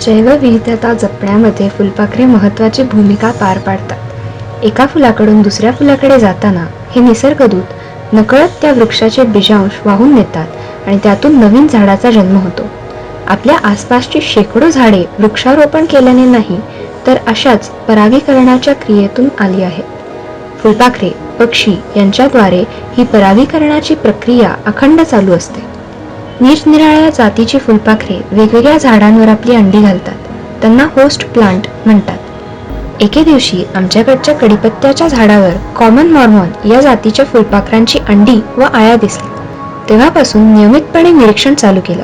जैवविविधता जपण्यामध्ये फुलपाखरे महत्त्वाची भूमिका पार पाडतात. एका फुलाकडून दुसऱ्या फुलाकडे जाताना हे निसर्गदूत नकळत त्या वृक्षाचे बीजांश वाहून नेतात आणि त्यातून नवीन झाडाचा जन्म होतो. आपल्या आसपासची शेकडो झाडे वृक्षारोपण केल्याने नाही तर अशाच परागीकरणाच्या क्रियेतून आली आहेत. फुलपाखरे पक्षी यांच्याद्वारे ही परागीकरणाची प्रक्रिया अखंड चालू असते. निरनिराळ्या जातीची फुलपाखरे वेगवेगळ्या झाडांवर आपली अंडी घालतात. त्यांना होस्ट प्लांट म्हणतात. एके दिवशी आमच्याकडच्या कडीपत्त्याच्या झाडावर कॉमन मॉर्मॉन या जातीच्या फुलपाखरांची अंडी व आया दिसली. तेव्हापासून नियमितपणे निरीक्षण चालू केलं.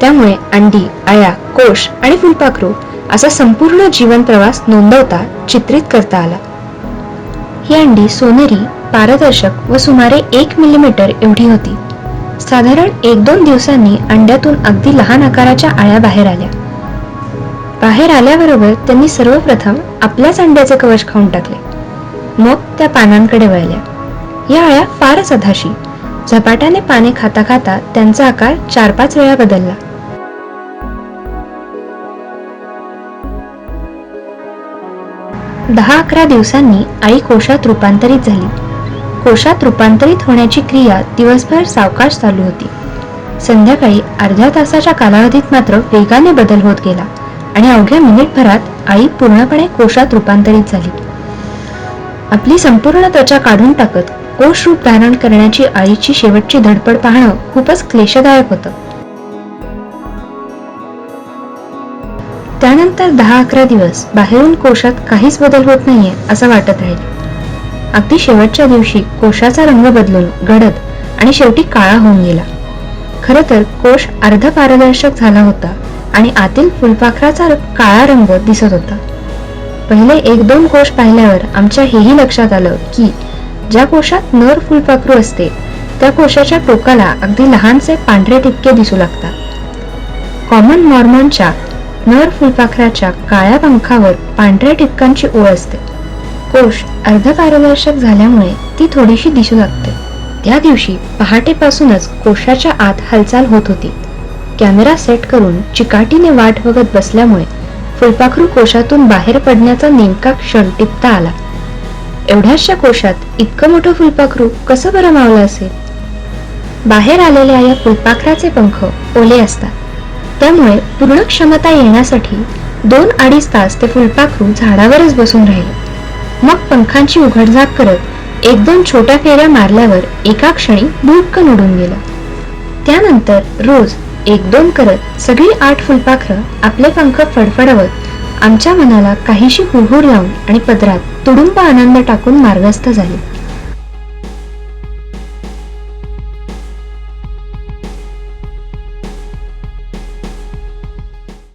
त्यामुळे अंडी आया कोश आणि फुलपाखरू असा संपूर्ण जीवन प्रवास नोंदवता चित्रित करता आला. ही अंडी सोनेरी पारदर्शक व सुमारे एक मिलीमीटर एवढी होती. साधारण एक दोन दिवसांनी अंड्यातून अगदी लहान आकाराच्या आळ्या बाहेर आल्या. बाहेर आल्याबरोबर त्यांनी सर्वप्रथम आपल्याच अंड्याचे कवच खाऊन टाकले. मग त्या पानांकडे वळल्या. या आळ्या फारच अधाशी झपाट्याने पाने खाता खाता त्यांचा आकार चार पाच वेळा बदलला. दहा अकरा दिवसांनी आई कोशात रूपांतरित झाली. कोशात रूपांतरित होण्याची क्रिया दिवसभर सावकाश चालू होती. संध्याकाळी अर्ध्या तासाच्या कालावधीत मात्र वेगाने बदल होत गेला आणि अवघ्या मिनिटभरात आई पूर्णपणे कोशात रूपांतरित झाली. आपली संपूर्ण त्वचा काढून टाकत कोश रूप धारण करण्याची आईची शेवटची धडपड पाहणं खूपच क्लेशदायक होतं. त्यानंतर दहा अकरा दिवस बाहेरून कोशात काहीच बदल होत नाहीये असं वाटत राहील. अगदी शेवटच्या दिवशी कोशाचा रंग बदलून गडद आणि शेवटी काळा होऊन गेला. खर तर कोश अर्ध पारदर्शक झाला होता आणि आतील फुलपाखराचा काळा रंग दिसत होता. पहिले एक दोन कोश पाहिल्यावर आमच्या हेही लक्षात आलं की ज्या कोशात नर फुलपाखरू असते त्या कोशाच्या टोकाला अगदी लहानसे पांढरे टिपके दिसू लागतात. कॉमन मॉर्मॉनच्या नर फुलपाखराच्या काळ्या पंखावर पांढऱ्या टिपकांची ओळ असते. कोश अर्धपारदर्शक झाल्यामुळे ती थोडीशी दिसू लागते. त्या दिवशी पहाटेपासूनच कोशाच्या आत हालचाल होत होती. कॅमेरा सेट करून चिकाटीने वाट बघत बसल्यामुळे फुलपाखरू कोशातून बाहेर पडण्याचा नेमका क्षण टिपता आला. एवढ्याशा कोशात इतकं मोठं फुलपाखरू कसं बरं मावलं असेल? बाहेर आलेल्या या फुलपाखराचे पंख ओले असतात. त्यामुळे पूर्ण क्षमता येण्यासाठी दोन अडीच तास ते फुलपाखरू झाडावरच बसून राहिले. मग पंखांची उघडझाप करत एक दोन छोट्या फेऱ्या मारल्यावर एका क्षणी भुटकन उडून गेलं. त्यानंतर रोज एक दोन करत सगळी आठ फुलपाखरं आपले पंख फडफडवत आमच्या मनाला काहीशी हुरहुर लावून आणि पदरात तुडुंब आनंद टाकून मार्गस्थ झाली.